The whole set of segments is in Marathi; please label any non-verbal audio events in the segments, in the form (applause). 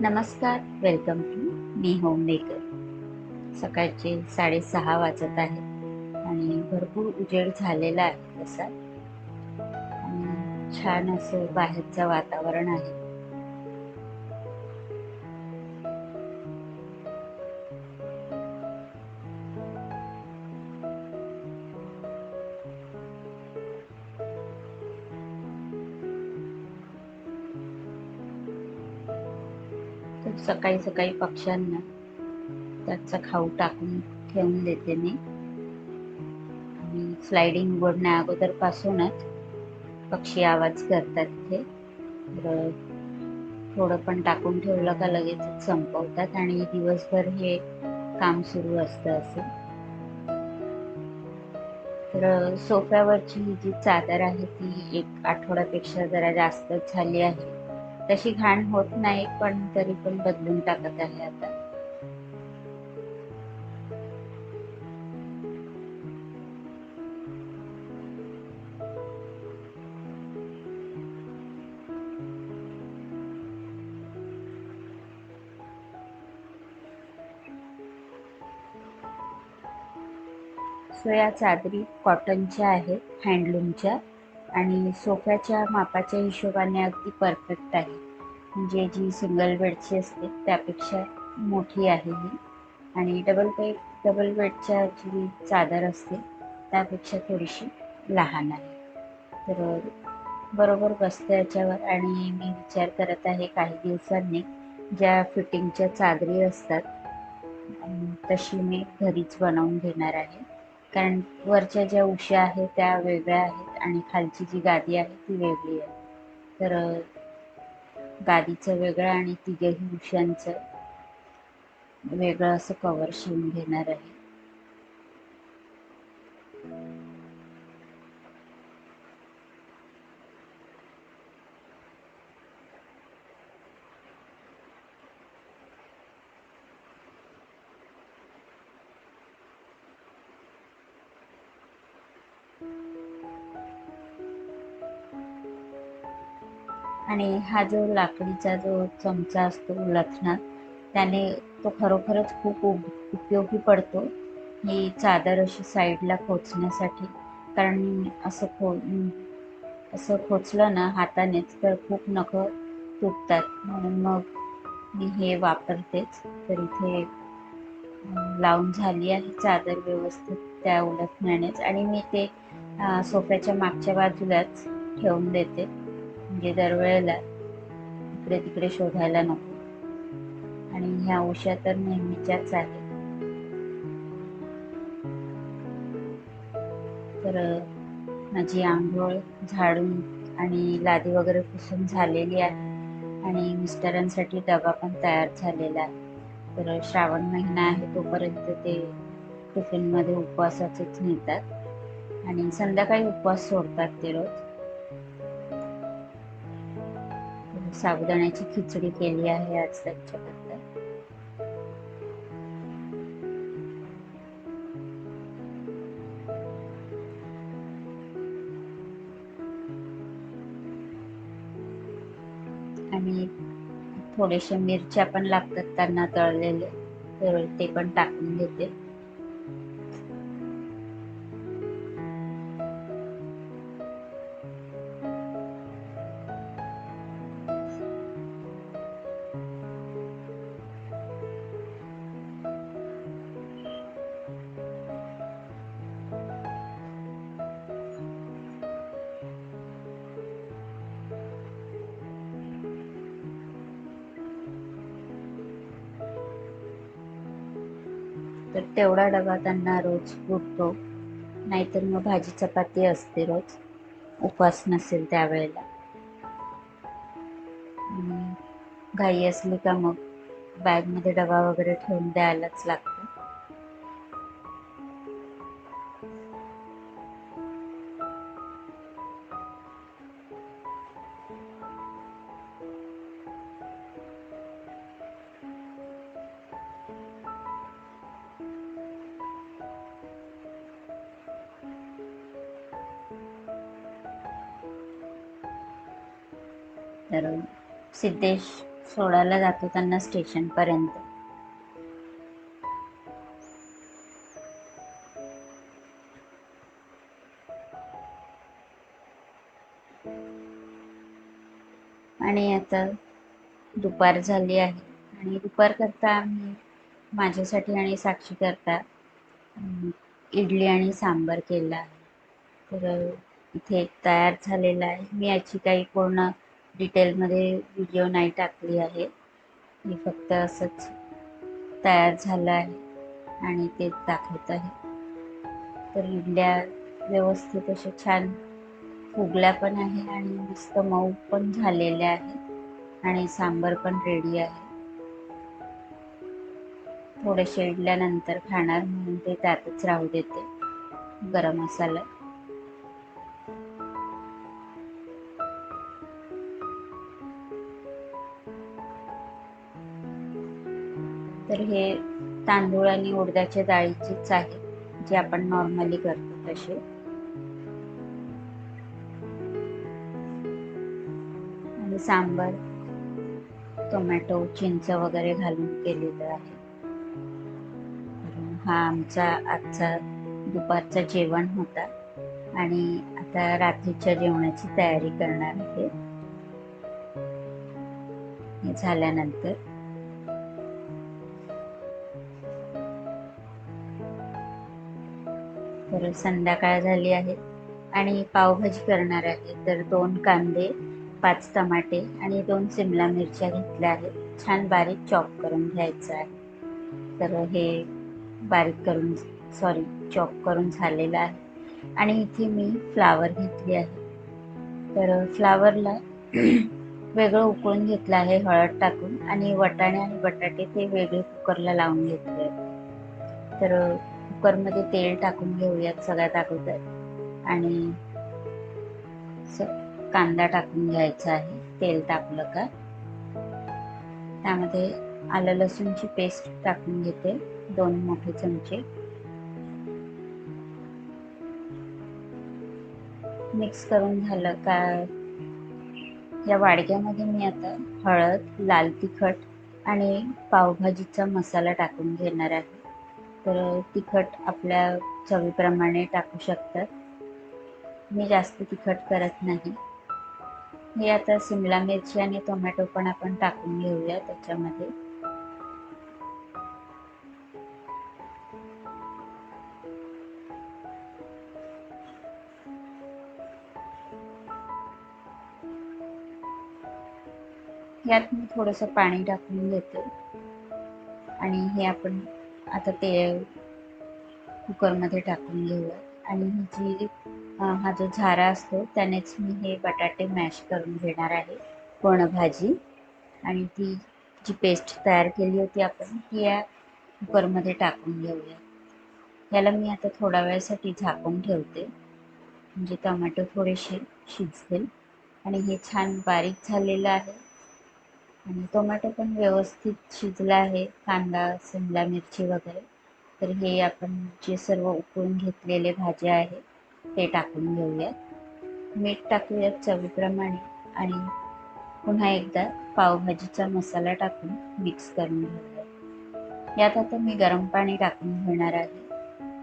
नमस्कार welcome to my home maker सकाळचे साडेसहा वाजत आहे आणि भरपूर उजेड झालेला आहे तसा. आणि छान असं बाहेरचं वातावरण आहे. तर सकाळी सकाळी पक्ष्यांना त्याचा खाऊ टाकून ठेवून देते मी. आणि स्लायडिंग उघडण्या अगोदरपासूनच पक्षी आवाज करतात ते. तर थोडं पण टाकून ठेवलं का लगेच संपवतात आणि दिवसभर हे काम सुरू असतं असं. तर सोफ्यावरची जी चादर आहे ती एक आठवड्यापेक्षा जरा जास्तच झाली आहे. तशी घाण होत नाही पण तरी पण बदलून टाकत आहे आता. सो या चादरी कॉटनच्या आहेत हँडलूमच्या आणि सोफ्याच्या मापाच्या हिशोबाने अगदी परफेक्ट आहे. म्हणजे जी सिंगल बेडची असते त्यापेक्षा मोठी आहे ही. आणि डबल बेड डबल बेडच्या जी चादर असते त्यापेक्षा थोडीशी लहान आहे. तर बरोबर बसते याच्यावर आणि मी विचार करत आहे काही दिवसांनी ज्या फिटिंगच्या चादरी असतात तशी मी घरीच बनवून घेणार आहे. कारण वरच्या ज्या उशा आहेत त्या वेगळ्या आहेत. आणि खालची जी गादी आहे ती वेगळी आहे. तर गादीचं वेगळं आणि तिघेही उशांचं वेगळं असं कवर शिवून घेणार आहे. आणि हा जो लाकडीचा जो चमचा असतो लथणा त्याने तो खरोखरच खूप उपयोगी पडतो ही चादर अशी साईडला खोचण्यासाठी. कारण असं खो असं खोचलं ना हातानेच तर खूप नखं तुटतात. म्हणून मग मी हे वापरतेच. तर इथे लावून झाली आहे चादर व्यवस्थित त्या उलथण्यानेच. आणि मी ते सोफ्याच्या मागच्या बाजूलाच ठेवून देते. म्हणजे दरवेळेला इकडे तिकडे शोधायला नको. आणि ह्या उशा तर नेहमीच्याच आहेत. तर माझी आंघोळ झाडून आणि लादी वगैरे पुसून झालेली आहे. आणि मिस्टरांसाठी डबा पण तयार झालेला आहे. तर श्रावण महिना आहे तोपर्यंत ते टिफिनमध्ये उपवासाचेच नेतात. आणि संध्याकाळी उपवास सोडतात ते रोज. साबुदाण्याची खिचडी केली आहे आज त्यांच्याबद्दल. आणि थोडेसे मिरच्या पण लागतात त्यांना तळलेले. तर ते पण टाकून घेते तर तेवढा डबा त्यांना रोज पुरतो नाहीतर मग भाजी चपाती असते रोज. उपवास नसेल त्यावेळेला. आणि घाई असली का मग बॅगमध्ये डबा वगैरे ठेवून द्यायलाच लागतो. तर सिद्धेश सोडायला जातो त्यांना स्टेशनपर्यंत आणि आता दुपार झाली आहे. आणि दुपार करता आम्ही माझ्यासाठी आणि साक्षी करता इडली आणि सांबार केला आहे. तर इथे तयार झालेला आहे. मी याची काही पूर्ण डिटेलमध्ये व्हिडिओ नाही टाकली आहे. मी फक्त असंच तयार झालं आहे आणि ते दाखवत आहे. तर इडल्या व्यवस्थित अशा छान फुगल्या पण आहे आणि मस्त मऊ पण झालेल्या आहेत आणि सांबर पण रेडी आहे. थोडेसे इडल्यानंतर खाणार म्हणून ते त्यातच राहू देते. गरम मसाला. तर हे तांदूळ आणि उडदाच्या डाळीचीच आहे जे आपण नॉर्मली करतो तसे. आणि सांबर टोमॅटो चिंच वगैरे घालून केलेलं आहे. हा आमचा आजचा दुपारचा जेवण होता आणि आता रात्रीच्या जेवणाची तयारी करणार आहे. हे झाल्यानंतर तर संध्याकाळ झाली आहे आणि पावभाजी करणार आहे. तर दोन कांदे पाच टमाटे आणि दोन सिमला मिरच्या घेतल्या आहेत. छान बारीक चॉप करून घ्यायचं आहे. तर हे बारीक करून सॉरी चॉप करून झालेलं आहे. आणि इथे मी फ्लावर घेतली आहे. तर फ्लावरला (clears throat) वेगळं उकळून घेतलं आहे हळद टाकून. आणि वटाणे आणि बटाटे ते वेगळे कुकरला लावून घेतले तर कुकरमध्ये तेल टाकून घेऊयात सगळ्यात अगोदर. आणि कांदा टाकून घ्यायचा आहे तेल टाकलं का? त्यामध्ये आलं लसूणची पेस्ट टाकून घेते दोन मोठे चमचे. मिक्स करून झालं का? या वाडग्यामध्ये मी आता हळद लाल तिखट आणि पावभाजीचा मसाला टाकून घेणार आहे. तर तिखट आपल्या चवीप्रमाणे टाकू शकतात. मी जास्त तिखट करत नाही. हे आता शिमला मिरची आणि टोमॅटो पण आपण टाकून घेऊया त्याच्यामध्ये. यात मी थोडंसं पाणी टाकून घेते. आणि हे आपण आता ते कुकरमध्ये टाकून घेऊया. आणि ही जी हा जो झारा असतो त्यानेच मी हे बटाटे मॅश करून घेणार आहे पूर्ण भाजी आणि ती जी पेस्ट तयार केली होती आपण ती या कुकरमध्ये टाकून घेऊया. याला मी आता थोड्या वेळासाठी झाकून ठेवते. म्हणजे टमाटो थोडेसे शिजतील. आणि हे छान बारीक झालेलं आहे. आणि टोमॅटो पण व्यवस्थित शिजला आहे कांदा शिमला मिरची वगैरे. तर हे आपण जे सर्व उकळून घेतलेले भाज्या आहे ते टाकून घेऊयात. मीठ टाकूयात चवीप्रमाणे आणि पुन्हा एकदा पावभाजीचा मसाला टाकून मिक्स करून घेऊयात. यात आता मी गरम पाणी टाकून घेणार आहे.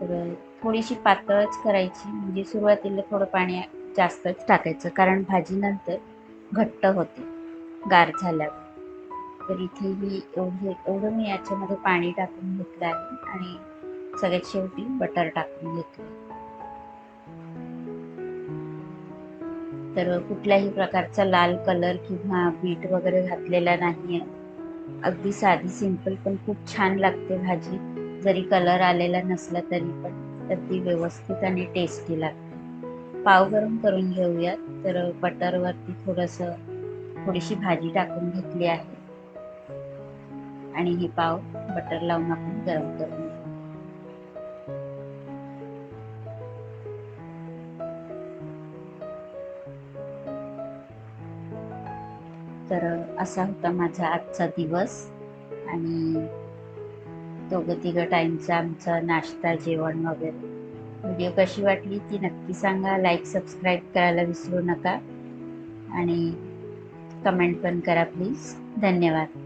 तर थोडीशी पातळच करायची म्हणजे सुरुवातीला थोडं पाणी जास्तच टाकायचं कारण भाजीनंतर घट्ट होते गार झाल्यावर. तर इथे मी एवढे एवढं मी याच्यामध्ये पाणी टाकून घेतलं आहे आणि सगळ्यात शेवटी बटर टाकून घेतलं तर कुठल्याही प्रकारचा लाल कलर किंवा बीट वगैरे घातलेला नाही आहे अगदी साधी सिंपल पण खूप छान लागते भाजी. जरी कलर आलेला नसला तरी पण अगदी व्यवस्थित आणि टेस्टी लागते. पाव गरम करून घेऊयात. तर बटरवरती थोडंसं थोडीशी भाजी टाकून घेतली आहे. आणि हे पाव बटर लावून आपण गरम करून घेऊ तर असा होता माझा आजचा दिवस. आणि दोघं तिघं टाईमचा आमचा नाश्ता जेवण वगैरे. व्हिडिओ कशी वाटली ती नक्की सांगा. लाईक सबस्क्राईब करायला विसरू नका. आणि कमेंट पण करा प्लीज धन्यवाद.